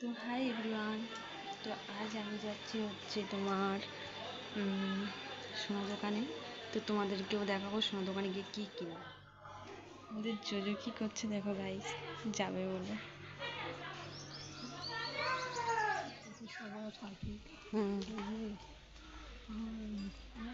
তো hi everyone তো আজ আমি যাচ্ছি হচ্ছে তোমার সোনা দোকানে। তো তোমাদেরকেও দেখাবো সোনা দোকানে গিয়ে কী কিনা আমাদের জোজো কী করছে দেখো গাইস যাবে বলে। হুম। হুম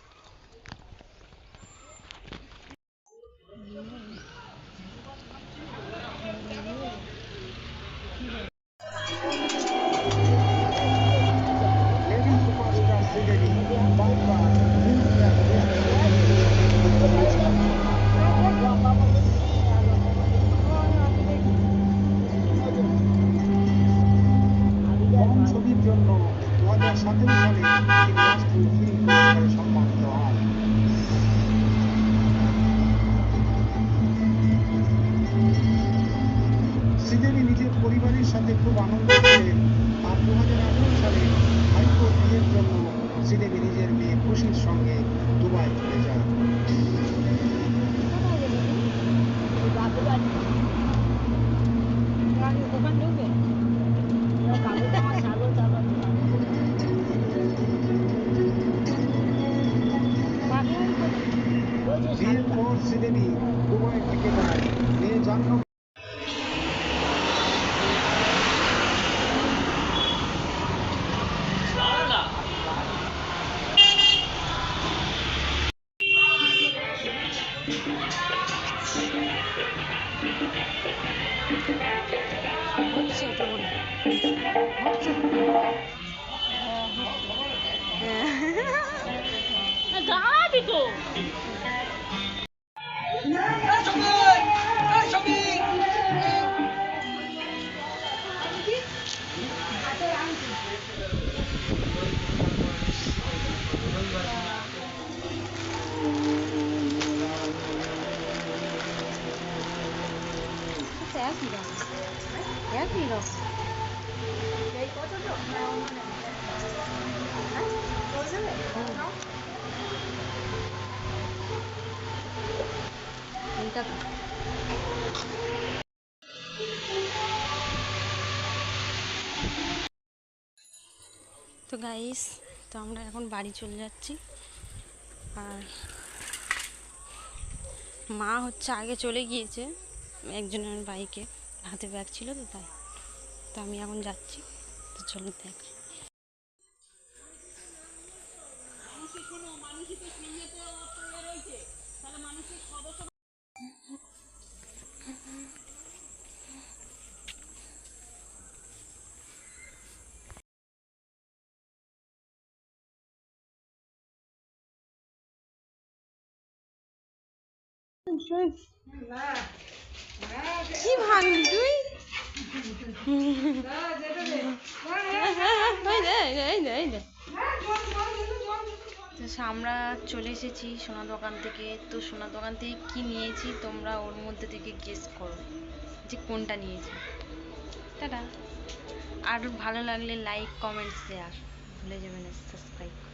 শ্রীদেবী নিজের পরিবারের সাথে খুব আনন্দ করেন আর দু হাজার আঠারো সালে হাইকোর্ট বিয়ের জন্য শ্রীদেবী নিজের মেয়ে খুশির সঙ্গে বিয়ের পর শ্রীদেবী দুবাই জন্ম হচ্ছে তো বলে হচ্ছে হ্যাঁ গাবি তো একই রকম একই রকম এইটা তো গাইস তো আমরা এখন বাড়ি চলে যাচ্ছি। আর মা হচ্ছে আগে চলে গিয়েছে, একজনের বাইকে হাতে ব্যাগ ছিল তো তাই। তো আমি এখন যাচ্ছি, তো চলো দেখ। দে, এই দে, এই দে, এই দে। তো আমরা চলে এসেছি সোনা দোকান থেকে। তো সোনা দোকান থেকে কি নিয়েছি তোমরা ওর মধ্যে থেকে গেস করো যে কোনটা নিয়েছি। টাটা। আর ভালো লাগলে লাইক কমেন্টস শেয়ার ভুলে যাবেন সাবস্ক্রাইব